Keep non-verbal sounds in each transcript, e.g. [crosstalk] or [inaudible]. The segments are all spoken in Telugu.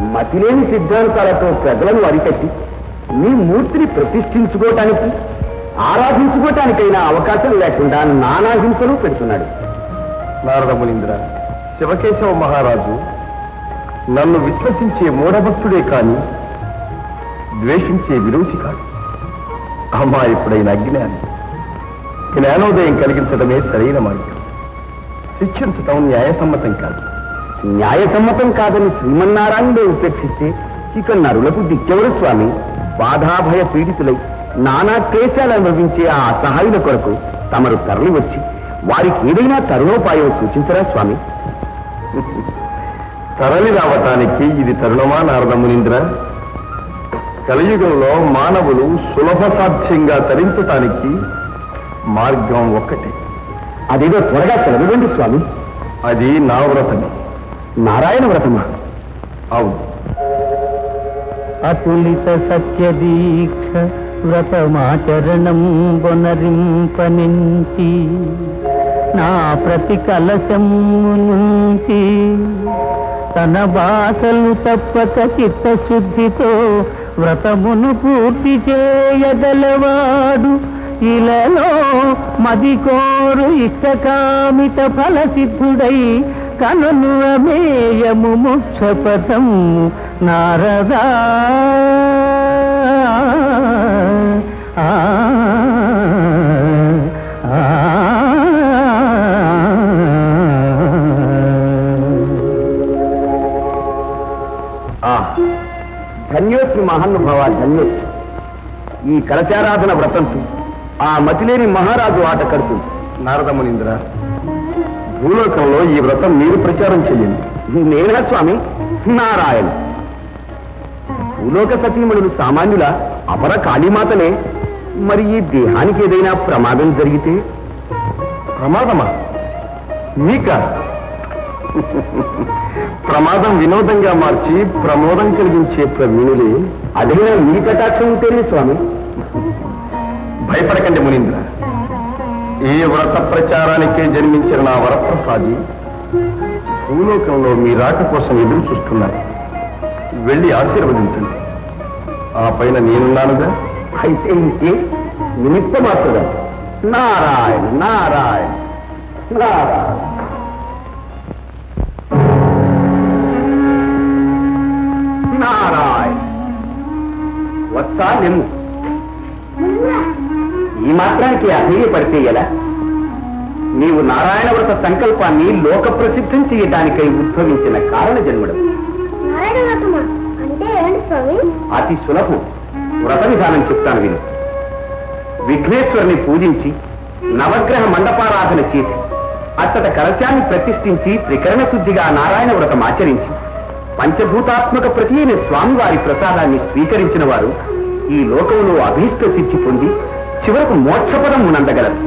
మతిలేని సిద్ధాంతాలతో ప్రజలను అరికట్టి మీ మూర్తిని ప్రతిష్ఠించుకోవటానికి ఆరాధించుకోవటానికైనా అవకాశం లేకుండా నానా హింసలు పెడుతున్నాడు. నారదమునింద్ర శివకేశవ మహారాజు నన్ను విశ్వసించే మూఢభక్తుడే కాని ద్వేషించే విరోధి కాదు అమాయకుడైన అజ్ఞాని జ్ఞానోదయం కలిగించడమే సరైన మార్గం. శిక్షించటం న్యాయసమ్మతం కాదు. న్యాయసమ్మతం కాదని శ్రీమన్నారాయణుడే ఉపేక్షిస్తే ఇక నరులకు దిక్కెవరు స్వామి? బాధాభయ పీడితులై నానా క్లేశాలు అనుభవించే ఆ అసహాయుల కొరకు తమరు తరలి వచ్చి వారికి ఏదైనా తరుణోపాయం సూచించరా స్వామి? తరలి రావటానికి ఇది తరుణమా నారద మునీంద్ర? కలియుగంలో మానవులు సులభ సాధ్యంగా తరించటానికి మార్గం ఒక్కటే. అదేదో త్వరగా సెలవివ్వండి స్వామి. అది నా వ్రతమే. నారాయణ వ్రతమా? అవును. అతులిత సత్య దీక్ష వ్రతమాచరణం బొనరింపనించి నా ప్రతి కలశము నుంచి తన బాసలు తప్పక చిత్తశుద్ధితో వ్రతమును పూర్తి చేయగలవాడు. ఇలలో మది కోరు ఇష్టకామిత ఫలసిద్ధుడై కనును అమేయము ముక్షపథం నారదా. ఆ, ధన్యోస్మి మహానుభావ ధన్యోస్మి ఈ కలచారాధన వ్రతంతో ఆ మతిలేని మహారాజు ఆట కడుతుంది నారద మునీంద్ర భూలోకంలో ఈ వ్రతం మీరు ప్రచారం చేయండి నేనా స్వామి? నారాయణ. భూలోక సతీమణులు సామాన్యుల అపర కాళీమాతనే మరి ఈ దేహానికి ఏదైనా ప్రమాదం జరిగితే? ప్రమాదమా? మీక? ప్రమాదం వినోదంగా మార్చి ప్రమోదం కలిగించే ప్రవీణులే. అదైనా మీ కటాక్షం ఉంటేనే స్వామి. భయపడకండి మునీంద్ర. ఈ వ్రత ప్రచారానికే జన్మించిన నా వరప్రసాది భూలోకంలో మీ రాక కోసం ఎదురు చూస్తున్నారు. వెళ్ళి ఆశీర్వదించండి. ఆ పైన నేనున్నానుగా? అయితే ఇంకే నిమిత్త మాత్రం నారాయణ నారాయణ నారాయణ. నారాయణ. వత్సా నిమ్ము ఈ మాత్రానికి అధైర్యపడితే ఎలా? నీవు నారాయణ వ్రత సంకల్పాన్ని లోక ప్రసిద్ధం చేయడానికై ఉద్భవించిన కారణ జన్ముడు అతి సులభం. వ్రత విధానం చెప్తాను విను. విఘ్నేశ్వరుని పూజించి నవగ్రహ మండపారాధన చేసి అత్తట కలశాన్ని ప్రతిష్ఠించి త్రికరణ శుద్ధిగా నారాయణ వ్రతం ఆచరించి పంచభూతాత్మక ప్రతి అయిన స్వామివారి ప్రసాదాన్ని స్వీకరించిన వారు ఈ లోకంలో అభీష్ట సిద్ధి పొంది చివరకు మోక్షపదం ఉనందగలరు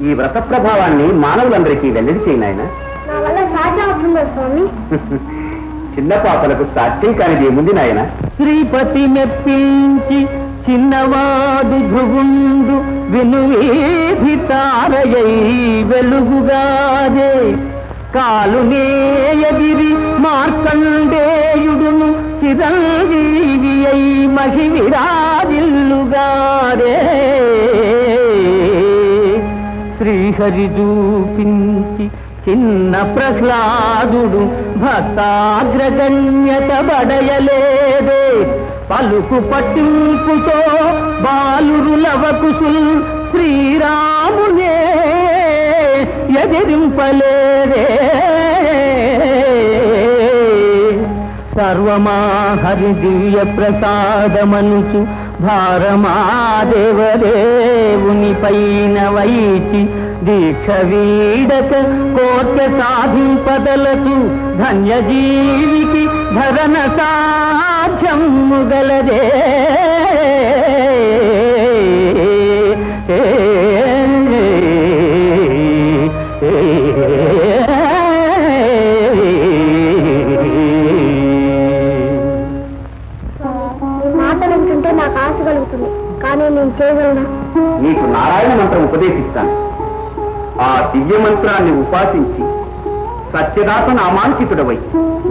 ఈ వ్రత ప్రభావాన్ని మానవులందరికీ వెల్లడి చేయనాయన [laughs] చిన్న పాపలకు సాధ్యం కానిది ఏముంది నాయన? శ్రీపతి మెప్పించి చిన్నవాడు ధ్రువుండు వినువేధి తారయై వెలుగుగాదే. కాలునేయగిరి మార్కండేయుడును చిరంజీవి అయి మహివిరాజిల్లుగాదే సరిదూపించి చిన్న ప్రహ్లాదుడు భక్తాగ్రగణ్యత బడయలేదే. పలుకు పట్టింపుతో బాలురులవకుసుల్ శ్రీరామునే ఎదిరింపలేదే. సర్వమా హరి దివ్య ప్రసాదమనుచు భారమా దేవదేవుని పైన వైచి దీక్ష వీడక కోర్ట సాధింపదలచు ధన్యజీవికి ధరణ సాధ్యము గలదే. ఈ మాట వింటుంటే నాకు ఆశ కలుగుతుంది. కానీ నేను చేయగలనా. నీకు నారాయణ మంత్రం ఉపదేశిస్తాను. దివ్య మంత్రాన్ని ఉపాసించి సత్యదాత నామాంకితుడవై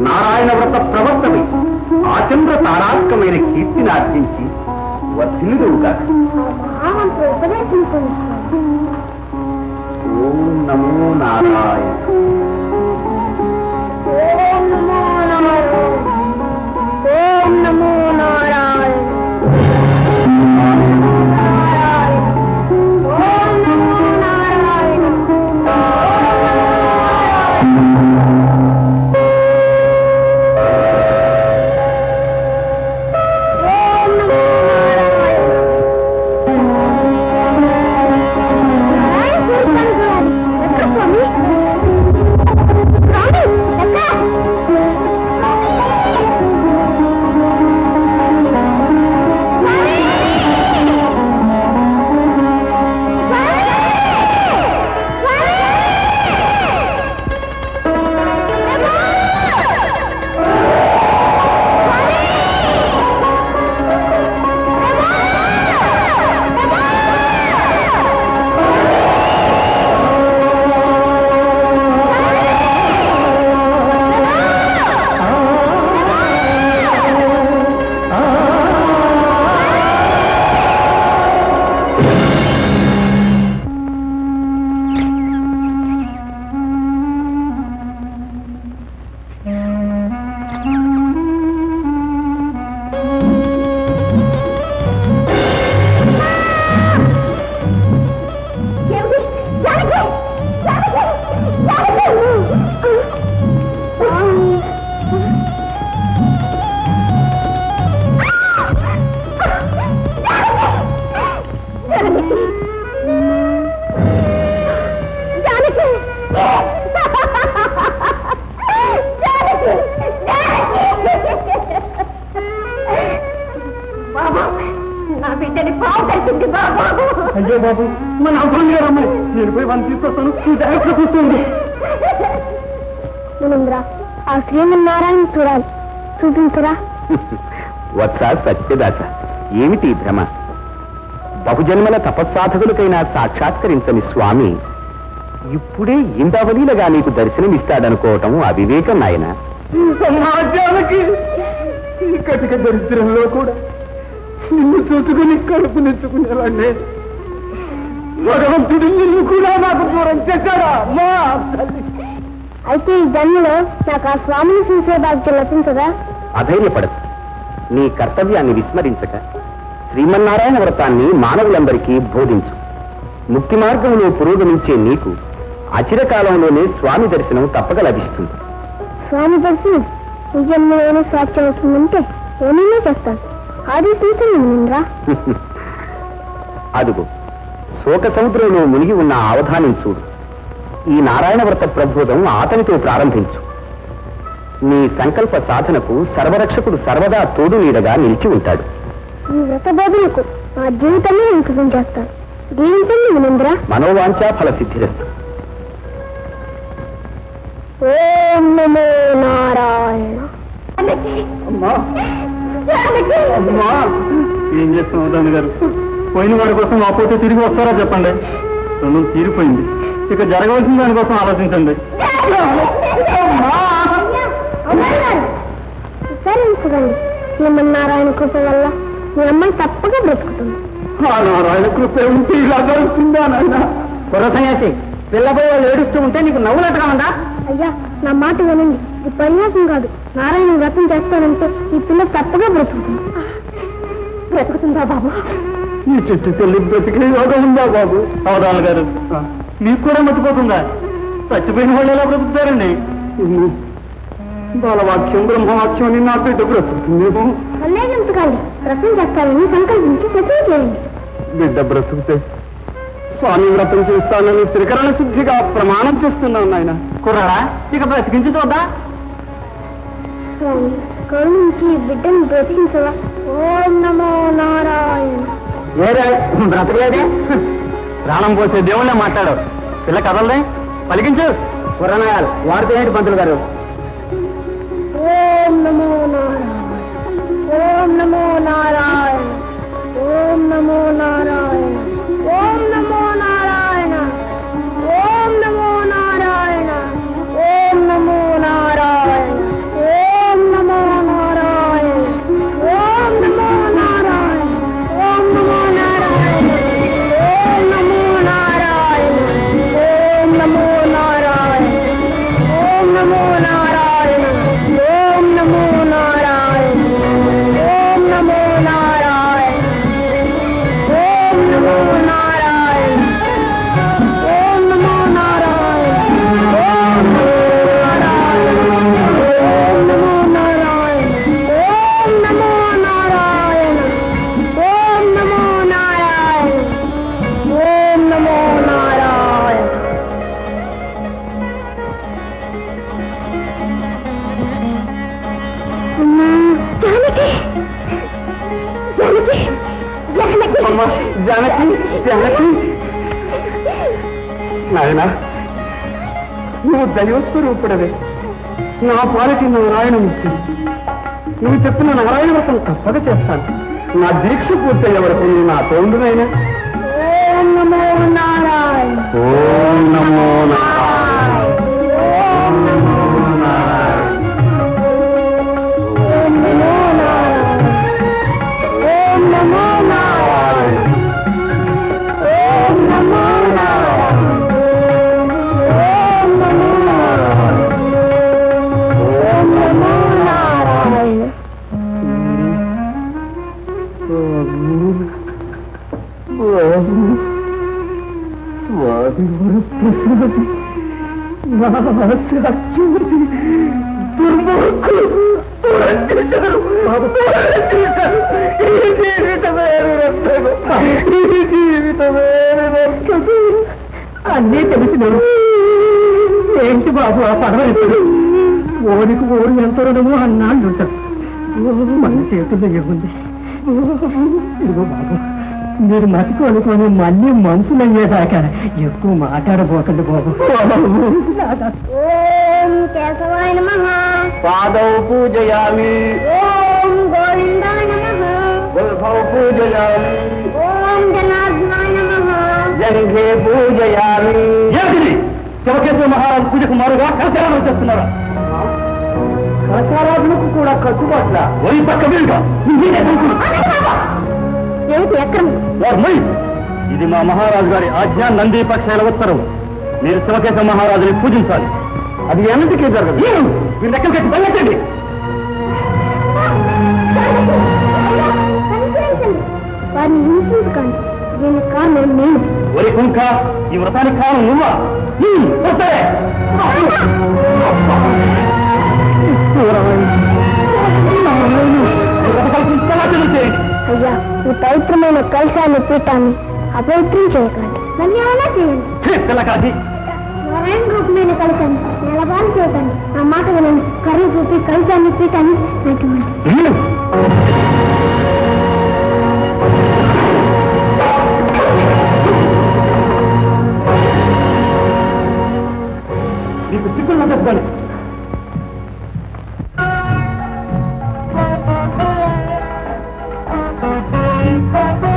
నారాయణ వ్రత ప్రవర్తవై ఆచంద్ర తారాత్మకమైన కీర్తిని ఆర్జించి మహామంత్ర ఉపదేశించండి ఓం నమో నారాయణ. వాళ్ళని తీసుకొస్తాను జాగ్రత్త కూర్చోండి మునింద్ర ఆ శ్రీమన్నారాయణ చూడాలి. చూపించరా? వత్స సత్యదాస ఏమిటి భ్రమ? బహుజన్మల తపస్సాధకులకైనా సాక్షాత్కరించని స్వామి ఇప్పుడే ఇందవలీలగా నీకు దర్శనమిస్తాడనుకోవటం అవివేకం నాయన. సమాజానికి ఈ కటిక దరిద్రంలో కూడా నిన్ను చూసుకుని కడుపు నెచ్చుకునేవాడిని భగవంతుడు నిన్ను కూడా నాకు దూరం చేశాడా? మా తల్లి. అయితే ఈ జన్మలో నాకు ఆ స్వామిని చూసే భాగ్యం లభించదా? అధైర్యపడదు నీ కర్తవ్యాన్ని విస్మరించక. శ్రీమన్నారాయణ వ్రతాన్ని మానవులందరికీ బోధించు. ముక్తి మార్గంలో పురోగమించే నీకు అచిరకాలంలోనే స్వామి దర్శనం తప్పక లభిస్తుంది. స్వామి దర్శనం ఈ జన్మలోనే సాధ్యం అవుతుందంటే ఏమైనా చేస్తాను. ఆదేశించండి మునింద్ర అదుగు. శోక సముద్రంలో మునిగి ఉన్న అవధానం చూడు. ఈ నారాయణ వ్రత ప్రబోధం అతనితో ప్రారంభించు. నీ సంకల్ప సాధనకు సర్వరక్షకుడు సర్వదా తోడు నీడగా నిలిచి ఉంటాడు. ఈ వ్రత బోధనకు నా జీవితాన్ని అంకితం చేస్తాను. దీవించండి మునింద్ర మనోవాంఛా ఫల సిద్ధిరస్తు ఓం నమో నారాయణ. అమ్మా. అమ్మా. ఏం చేస్తున్నావు దాని గారు పోయిన వాడి కోసం ఆపోతే తిరిగి వస్తారా చెప్పండి? రుణం తీరిపోయింది. ఇక జరగవలసిన దానికోసం ఆలోచించండి. శ్రీమన్నారాయణ కృప వల్ల మీ అమ్మాయి తప్పగా బ్రతుకుతుంది నారాయణ కృప ఉంటే ఇలా జరుగుతుందా నాయన? కుర్ర సన్యాసి పిల్లపోయి వాళ్ళు ఏడుస్తూ ఉంటే నీకు నవ్వులట్టుగా ఉందా అయ్యా నా మాట వినండి. ఇది పరిహాసం కాదు. నారాయణ వ్రతం చేస్తానంటే ఈ పిల్ల తప్పగా బ్రతుకుతుంది. బ్రతుకుతుందా బాబు? ఈ చెట్టు తల్లి బ్రతికే యోగం ఉందా బాబు? అవధాన్ గారు మీకు కూడా మర్చిపోతుందా? చచ్చిపోయిన వాళ్ళు ఎలా బ్రతుకుతారండి? బాలవాక్యం బ్రహ్మవాక్యం అని నా బిడ్డ బ్రతుకుతుందేమో? వ్రతం చేస్తానని సంకల్పించి సత్యం చేయండి. బిడ్డ బ్రతుకుతే స్వామి వ్రతం చేస్తానని త్రికరణ శుద్ధిగా ప్రమాణం చేస్తున్నాను నాయన. కుర్రాడా ఇక బ్రతికించి చూద్దా? స్వామి కరుణించి బిడ్డను బ్రతికించవా? ఓం నమో నారాయణ. ఏరే? బ్రతకలేదే? ప్రాణం పోసే దేవుణ్ణే మాట్లాడు. పిల్ల కదలదే? పలికించు. కుర్రనాయాలు వారితో ఏంటి పంతులు గారు? దైవస్వరూపుడవే. నా పాలిటి నారాయణమూర్తి నువ్వు చెప్పిన నారాయణ వ్రతం తప్పక చేస్తాను. నా దీక్ష పూర్తయ్యే వరకు నువ్వు నా తోడునైనా ఓం నమో నారాయణ. ఓం నమో ఓం నిరర్థకం అన్నీ తెలిసిన ఏంటి బాబు ఆ పడవలు ఓడికి ఓడి ఎంత రుణమో అన్నాళ్ళు ఉంటారు. మన చేతుల్లో ఏముంది? ఇదిగో బాబు. మీరు మతికి అనుకొని మళ్ళీ మనుషులు అయ్యేదాకా ఎక్కువ మాట్లాడబోకండి బాబు. ఓం కేశవాయ నమః. పాదౌ పూజయామి. ఓం గోవిందాయ నమః. వల్భౌ పూజయామి. ఓం జనార్దనాయ నమః. జంఘే పూజయామి. శివకేశ్వర మహారాజు పూజకు మారుగా కలశారాధన చేస్తున్నారా? కలశారాధనకు కూడా కట్టుబాట్ల? ఓయి పక్క వీరుగా ఏమిటి అక్రమం? ఇది మా మహారాజు గారి ఆజ్ఞ నంది పక్షాల ఉత్తర్వు మీరు శివకేశవ మహారాజుని పూజించాలి. అది ఎన్నిటికీ జరగదు. మీరు లెక్కలు కట్టి బయటండి వారిని హింసించకండి దీనికి కారణం నేను. ఒరి కుంక ఈ వ్రతానికి కాలం నువ్వా? సమాచారం చేయండి అయ్యా ఈ పవిత్రమైన కలశాన్ని పీఠాన్ని అపవిత్రం చేయకండి. నన్ను ఏమైనా చేయండి పిల్లకాది నారాయణ రూపమైన కలశాన్ని నిలబాటు చేయకండి నా మాట వినండి. కర్ర చూపి కలశాన్ని పీఠాన్ని నాకు చిక్కులు చెప్పాలి